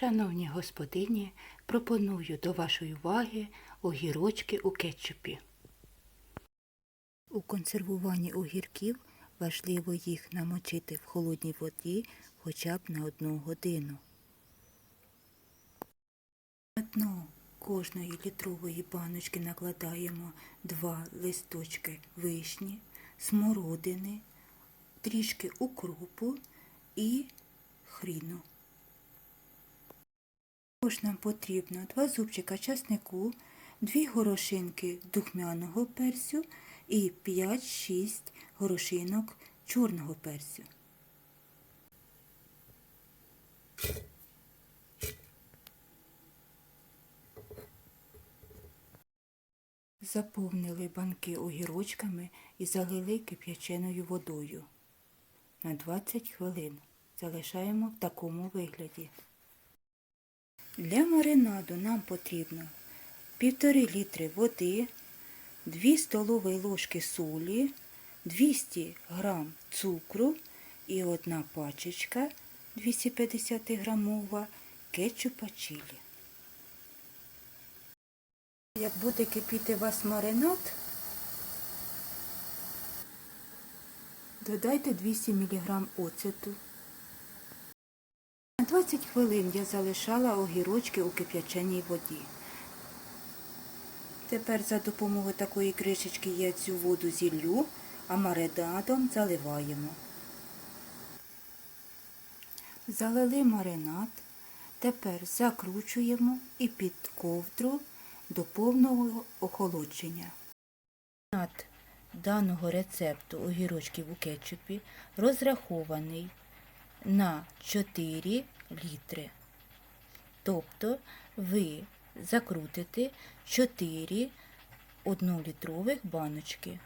Шановні господині, пропоную до вашої уваги огірочки у кетчупі. У консервуванні огірків важливо їх намочити в холодній воді хоча б на одну годину. На дно кожної літрової баночки накладаємо два листочки вишні, смородини, трішки укропу і хріну. Також нам потрібно два зубчика часнику, дві горошинки духмяного перцю і 5-6 горошинок чорного перцю. Заповнили банки огірочками і залили кип'яченою водою. На 20 хвилин залишаємо в такому вигляді. Для маринаду нам потрібно 1,5 літри води, 2 столові ложки солі, 200 грам цукру і одна пачечка 250 грамова кетчупа чилі. Як буде кипіти у вас маринад, додайте 200 мг оцету. На 20 хвилин я залишала огірочки у кип'яченій воді. Тепер за допомогою такої кришечки я цю воду зіллю, а маринадом заливаємо. Залили маринад, тепер закручуємо і під ковдру до повного охолодження. Над даного рецепту огірочків у кетчупі розрахований на 4 літри. Тобто ви закрутите 4 однолітрових баночки